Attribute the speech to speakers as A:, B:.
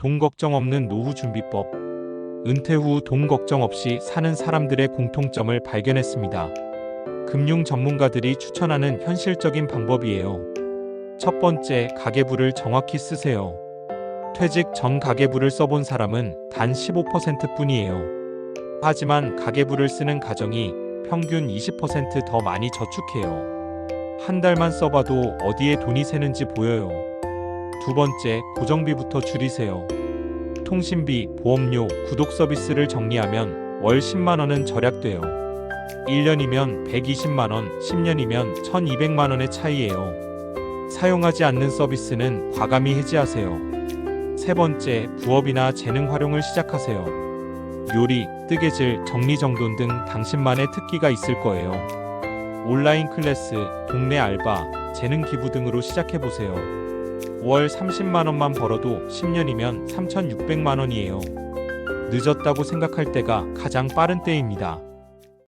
A: 돈 걱정 없는 노후 준비법. 은퇴 후 돈 걱정 없이 사는 사람들의 공통점을 발견했습니다. 금융 전문가들이 추천하는 현실적인 방법이에요. 첫 번째, 가계부를 정확히 쓰세요. 퇴직 전 가계부를 써본 사람은 단 15% 뿐이에요. 하지만 가계부를 쓰는 가정이 평균 20%더 많이 저축해요. 한 달만 써봐도 어디에 돈이 새는지 보여요. 두 번째, 고정비부터 줄이세요. 통신비, 보험료, 구독 서비스를 정리하면 월 10만원은 절약돼요. 1년이면 120만원, 10년이면 1200만원의 차이예요. 사용하지 않는 서비스는 과감히 해지하세요. 세 번째, 부업이나 재능 활용을 시작하세요. 요리, 뜨개질, 정리정돈 등 당신만의 특기가 있을 거예요. 온라인 클래스, 동네 알바, 재능 기부 등으로 시작해 보세요. 월 30만 원만 벌어도 10년이면 3,600만 원이에요. 늦었다고 생각할 때가 가장 빠른 때입니다.